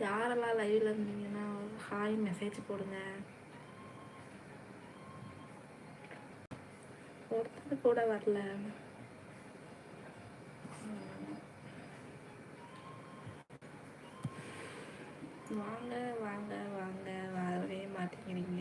யாரெல்லாம் லைவில் இருந்தீங்கன்னா ஹாய் மெசேஜ் போடுங்க. ஒருத்தர் கூட வரல. வாங்க வாங்க வாங்க வரவே மாட்டேங்கிறீங்க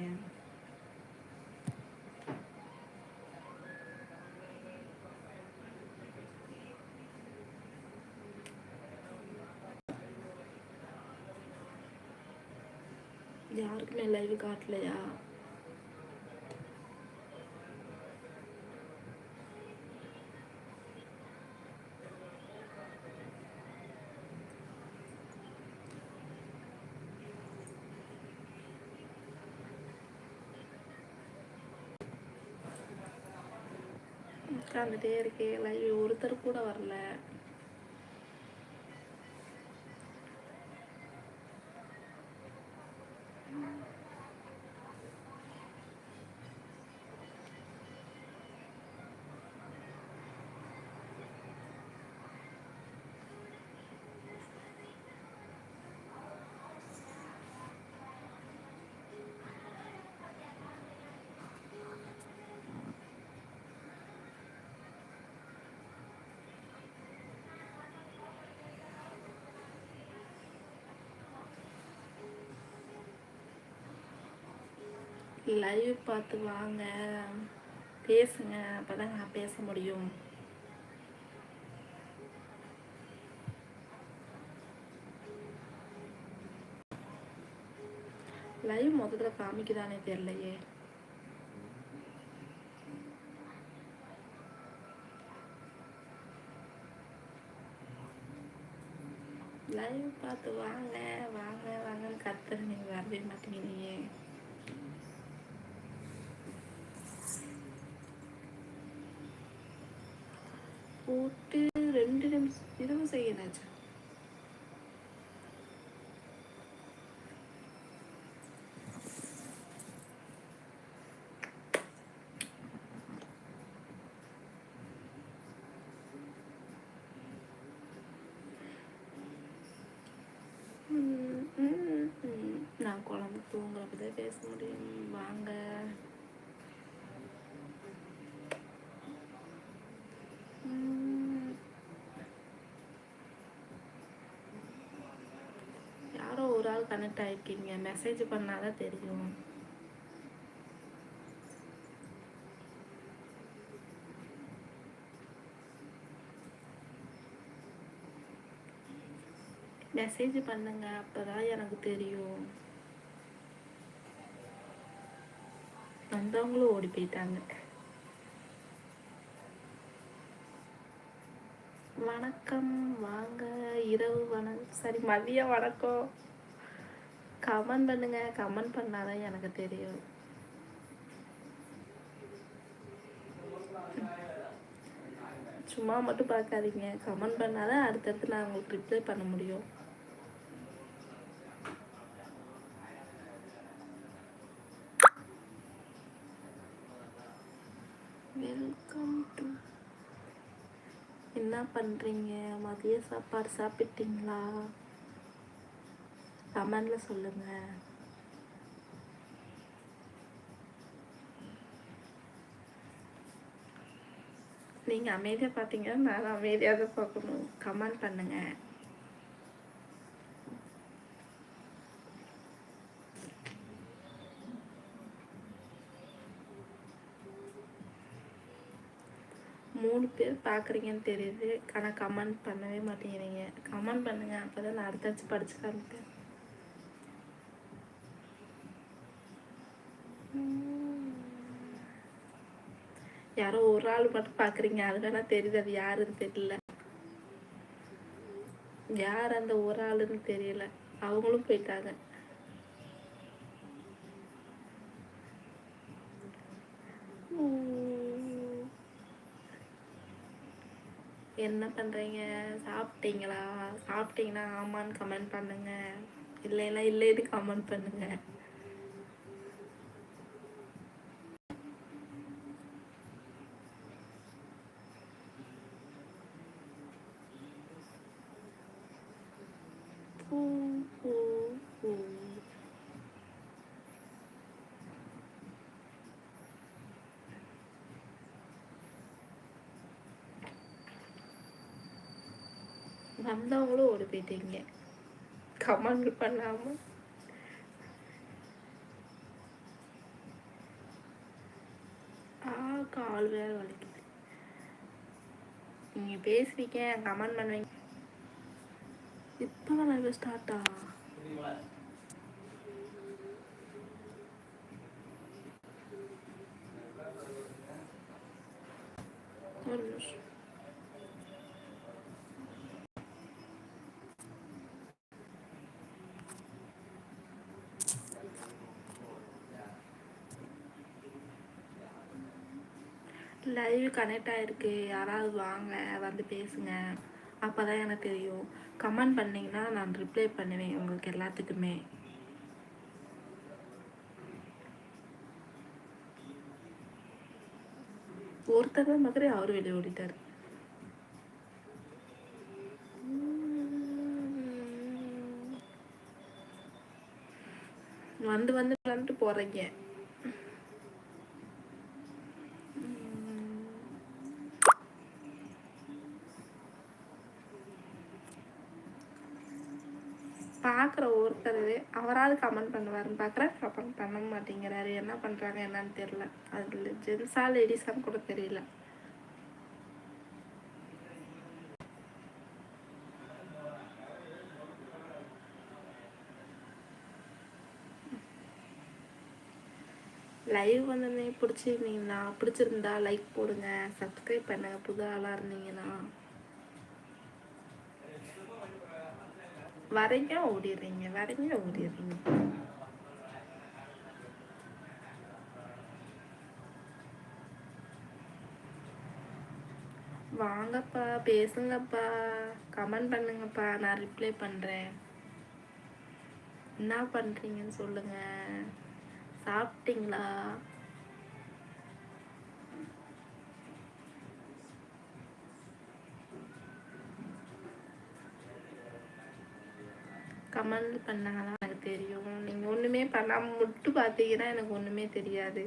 யாருக்குமே லைவ் காட்டலையா? உட்காந்துட்டே இருக்கே லைவ் ஒருத்தர் கூட வரல. லைவ் பார்த்து வாங்க. பேசுங்க. அப்பதான் நான் பேச முடியும். லைவ் மொத்தத்தில் காமிக்குதானே தெரியலையே. லைவ் பார்த்து வாங்க. வாங்க வாங்கன்னு கத்துற நீங்க வரவே மாட்டேங்கிறீங்க. போட்டு ரெண்டு நிமிஷம் இருபது செகண்ட் ஆச்சு நான் குழம்பு தூங்குறப்பதான் பேச முடியும். வாங்க ம். யாரோ ஒரு ஆள் கனெக்ட் ஆயிருக்கீங்க. மெசேஜ் பண்ணாதான் தெரியும். மெசேஜ் பண்ணுங்க. அப்பதான் எனக்கு தெரியும். வந்தவங்களும் ஓடி போயிட்டாங்க. வணக்கம். வாங்க. இரவு வணக்கம் சரி மதியம் வணக்கம். கமெண்ட் பண்ணுங்க கமெண்ட் பண்ணாதான் எனக்கு தெரியும். சும்மா மட்டும் பார்க்காதீங்க கமெண்ட் பண்ணாதான் அடுத்தடுத்து நான் உங்களுக்கு ரிப்ளை பண்ண முடியும். வெல்கம் டு என்ன பண்ணுறீங்க மதிய சாப்பாடு சாப்பிட்டீங்களா? கமெண்டில் சொல்லுங்க. நீங்கள் அமைதியாக பார்த்தீங்கன்னா நான் அமைதியாக தான் பார்க்கணும். கமெண்ட் பண்ணுங்க. மூணு பேர் பார்க்குறீங்கன்னு தெரியுது. ஆனால் கமெண்ட் பண்ணவே மாட்டேங்கிறீங்க. கமெண்ட் பண்ணுங்க. அப்போ தான் நான் அடுத்தாச்சு படிச்சு காமிப்பேன். யாரோ ஒரு ஆள் மட்டும் பார்க்குறீங்க அது வேணா தெரியுது அது யாருன்னு தெரியல. யார் அந்த ஒரு ஆளுன்னு தெரியல. அவங்களும் போயிட்டாங்க. என்ன பண்றீங்க? சாப்பிட்டீங்களா? சாப்பிட்டீங்கன்னா ஆமான்னு கமெண்ட் பண்ணுங்க. இல்லைன்னா இல்லைன்னு கமெண்ட் பண்ணுங்க. வந்தவங்களும் ஓடி போயிட்டீங்க. கமெண்ட் பண்ணாம. ஆ கால் வேற வலிக்குது. நீங்க பேசுறீங்க கமெண்ட் பண்ணுவீங்க. இப்போ லைவ் ஸ்டார்ட்டா ஒரு நிமிஷம். லைவ் கனெக்ட் ஆகிருக்கு யாராவது வாங்க வந்து பேசுங்க. அப்போ தான் எனக்கு தெரியும். கமெண்ட் பண்ணிங்கன்னா நான் ரிப்ளை பண்ணுவேன் உங்களுக்கு எல்லாத்துக்குமே. ஒருத்தர் மாதிரி அவர் வெளியே ஓடிட்டார். வந்து வந்து வந்துட்டு போகிறீங்க பார்க்குற ஒருத்தர் அவராது கமெண்ட் பண்ணுவாருன்னு பார்க்குறேன் கமெண்ட் பண்ண மாட்டேங்கிறாரு. என்ன பண்ணுறாங்க என்னன்னு தெரில அதில் ஜென்ஸா லேடிஸான்னு கூட தெரியல. லைவ் வந்தோடனே பிடிச்சிருந்தீங்கன்னா பிடிச்சிருந்தா லைக் போடுங்க. சப்ஸ்கிரைப் பண்ணுங்க. புது ஆளாக இருந்தீங்கன்னா. வரீங்க ஓடிடுறீங்க வரீங்க ஓடிடுறீங்க. வாங்கப்பா பேசுங்கப்பா கமெண்ட் பண்ணுங்கப்பா நான் ரிப்ளை பண்ணுறேன் என்ன பண்ணுறீங்கன்னு சொல்லுங்க. சாப்பிட்டீங்களா? கமெண்ட் பண்ணாதான் எனக்கு தெரியும். நீங்கள் ஒன்றுமே பண்ணாமல் மட்டும் பார்த்தீங்கன்னா எனக்கு ஒன்றுமே தெரியாது.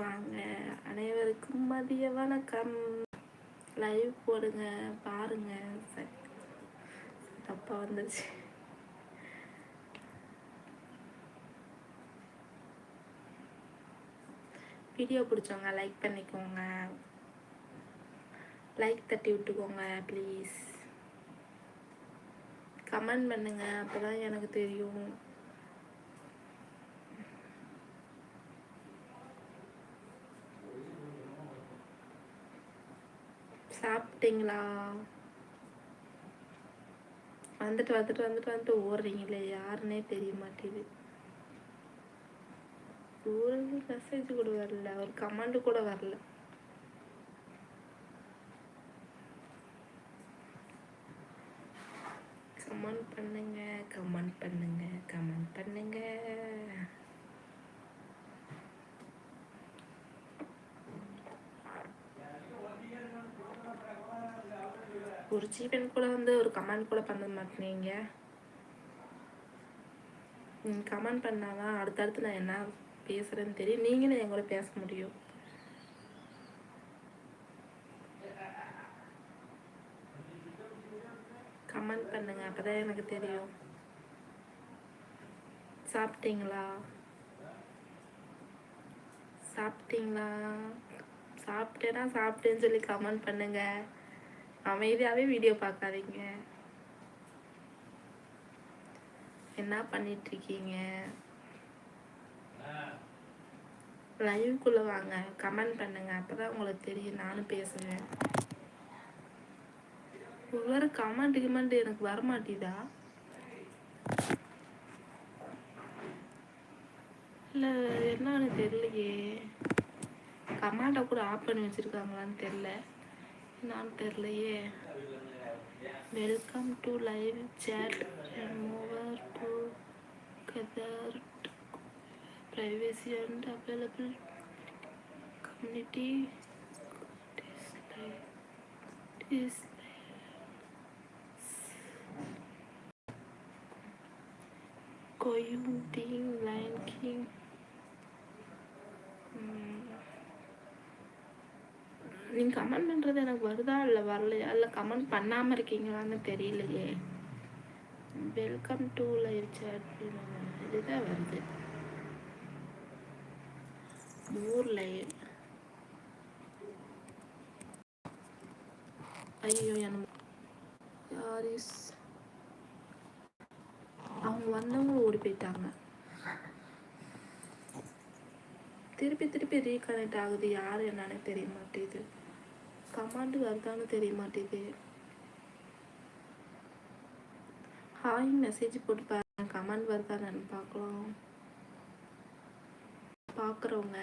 வாங்க அனைவருக்கும் மதிய வணக்கம். லைவ் போடுங்க பாருங்க சரி. தப்பாக வந்துச்சு. வீடியோ பிடிச்சவங்க லைக் பண்ணிக்கோங்க. லைக் தட்டி விட்டுக்கோங்க ப்ளீஸ் கமெண்ட் பண்ணுங்க அப்போதான் எனக்கு தெரியும். சாப்பிட்டீங்களா? வந்துட்டு வந்துட்டு வந்துட்டு வந்துட்டு ஓடுறீங்களே யாருன்னே தெரிய மாட்டேது ஒரு மெசேஜ் கூட வரல. ஒரு கமெண்ட் கூட வரல. கமெண்ட் பண்ணுங்க கமெண்ட் பண்ணுங்க கமெண்ட் பண்ணுங்க. ஒரு ஜீவன் கூட வந்து ஒரு கமெண்ட் கூட பண்ண மாட்டேங்க நீங்கள் கமெண்ட் பண்ணாதான் அடுத்தடுத்து நான் என்ன பேசுகிறேன்னு தெரியும். நீங்களும் என் கூட பேச முடியும். கமெண்ட் பண்ணுங்க அப்போதான் எனக்கு தெரியும். சாப்பிட்டீங்களா? சாப்பிட்டீங்களா? சாப்பிட்டேன்னா சாப்பிட்டேன்னு சொல்லி கமெண்ட் பண்ணுங்கள் அமைதியாகவே வீடியோ பார்க்காதீங்க. என்ன பண்ணிட்டு இருக்கீங்க லைவ்க்குள்ளே வாங்க. கமெண்ட் பண்ணுங்க. அப்பதான் உங்களுக்கு தெரியும். நானும் பேசுவேன். ஒவ்வொரு கமெண்ட் கிமெண்ட் எனக்கு வரமாட்டேதா? இல்லை என்னன்னு தெரியலையே. கமெண்ட்டை கூட ஆஃப் பண்ணி வச்சுருக்காங்களான்னு தெரில नाम तरलिए welcome to live chat and to कदर प्राइवेसी एंड अवेलेबल कम्युनिटी कोई दिन நீங்கள் கமெண்ட் பண்ணுறது எனக்கு வருதா இல்லை வரலையா? இல்லை கமெண்ட் பண்ணாமல் இருக்கீங்களான்னு தெரியலையே. வெல்கம் டு லைவ் சேட் இதுதான் வருது. மோர் லைவ் ஐயோ எனக்கு யார் இஸ் அவங்க வந்தவங்க ஓடி போயிட்டாங்க. திருப்பி திருப்பி ரீகனெக்ட் ஆகுது. யார் என்னன்னு தெரிய மாட்டேது கமாண்டு வருதான்னு தெரிய மாட்டேது ஹாய் மெசேஜ் போட்டு பாருங்க கமெண்ட் வருதான்னு பார்க்கலாம். பார்க்குறவங்க.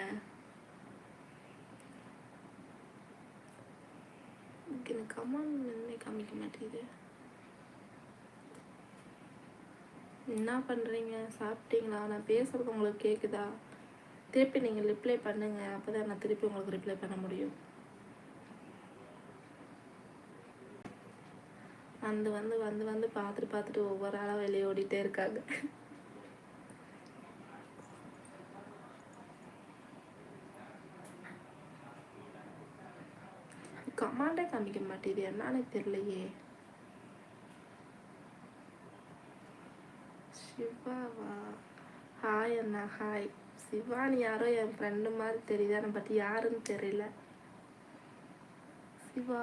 எனக்கு கமெண்ட் என்ன காமிக்க மாட்டேங்குது. என்ன பண்ணுறீங்க? சாப்பிட்டீங்களா? நான் பேசுகிறது உங்களுக்கு கேட்குதா திருப்பி நீங்கள் ரிப்ளை பண்ணுங்க. அப்போ தான் நான் திருப்பி உங்களுக்கு ரிப்ளை பண்ண முடியும். வந்து வந்து வந்து வந்து பார்த்துட்டு பார்த்துட்டு ஒவ்வொரு ஆளாக வெளியே ஓடிட்டே இருக்காங்க. கமாண்டே காமிக்க மாட்டேது என்னன்னு தெரியலையே. சிவாவா? ஹாய் அண்ணா ஹாய் சிவானி யாரோ என் ஃப்ரெண்டு மாதிரி தெரியுது. ஆனால் பட் யாருன்னு தெரியல. சிவா?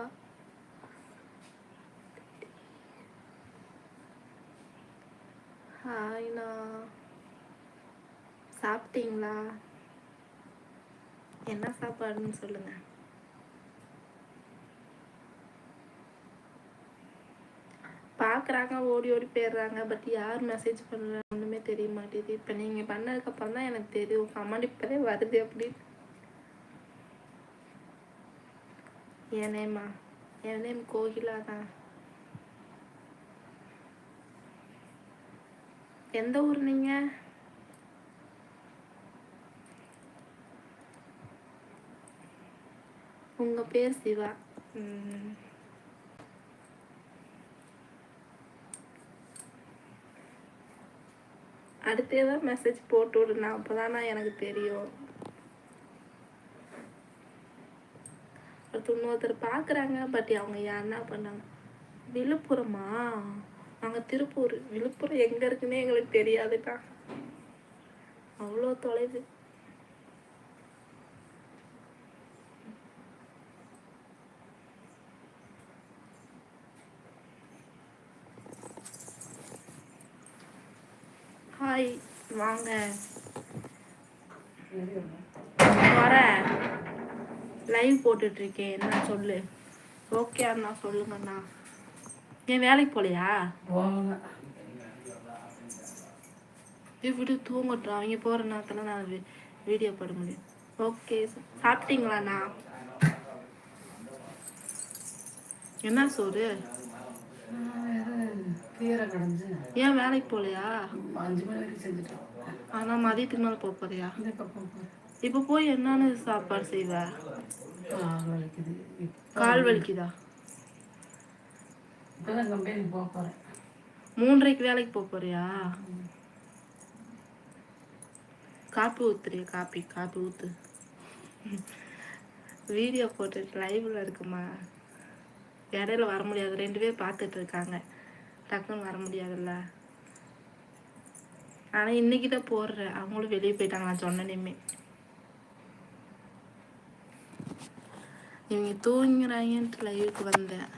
ஹாய்ண்ணா சாப்பிட்டீங்களா? என்ன சாப்பாடுன்னு சொல்லுங்க. பார்க்குறாங்க ஓடி ஓடி போயிடுறாங்க பட் யார் மெசேஜ் பண்ணுறாங்க ஒன்றுமே தெரிய மாட்டேது இப்போ நீங்கள் பண்ணதுக்கப்புறம் தான் எனக்கு தெரியும். கமெண்ட் இப்போதே வருது அப்படின்னு என் நேமா என் நேம் கோகிலா தான் எந்த ஊர் நீங்கள் உங்கள் பேர் சிவா. அடுத்து ஏதாவது மெசேஜ் போட்டு விடுனா அப்போதானா எனக்கு தெரியும். ஒருத்தர் இன்னொருத்தர் பார்க்குறாங்க பட் அவங்க யாருன்னா பண்ணாங்க. விழுப்புரமா? நாங்கள் திருப்பூர் விழுப்புரம் எங்கே இருக்குன்னே எங்களுக்கு தெரியாதுக்கா. அவ்வளோ தொலைவு. ஹாய் வாங்க. வரேன் லைவ் போட்டுட்ருக்கேன் என்ன சொல்லு? ஓகே அண்ணா சொல்லுங்கண்ணா. ஏன் வேலைக்கு போகலையா போகல. இப்படி தூங்கட்டும். அவங்க போகிற நேரத்தில் நான் வீடியோ போட முடியும். ஓகே சாப்பிட்டீங்களாண்ணா என்ன சோறு? கீரை கடைஞ்சு ஏன் வேலைக்கு போகலையா அஞ்சு ஆனால் மதியத்துக்கு மேலே போக போறியா? இப்போ போய் என்னன்னு சாப்பாடு செய்வ? கால் வலிக்குது? இப்போ தான் கம்பெனிக்கு போக போகிறேன் மூன்றரைக்கு வேலைக்கு போக போறியா? காப்பி ஊத்துறிய? காப்பி காப்பி ஊத்து. வீடியோ போட்டு லைவ்ல இருக்குமா? இடையில வர முடியாது. ரெண்டு பேர் பார்த்துட்டு இருக்காங்க. டக்குன்னு வர முடியாதுல்ல. ஆனால் இன்னைக்கு தான் போடுறேன். அவங்களும் வெளியே போயிட்டாங்க. நான் சொன்னேனேமே இவங்க தூங்குறாங்கன்ட்டு லைவுக்கு வந்தேன்.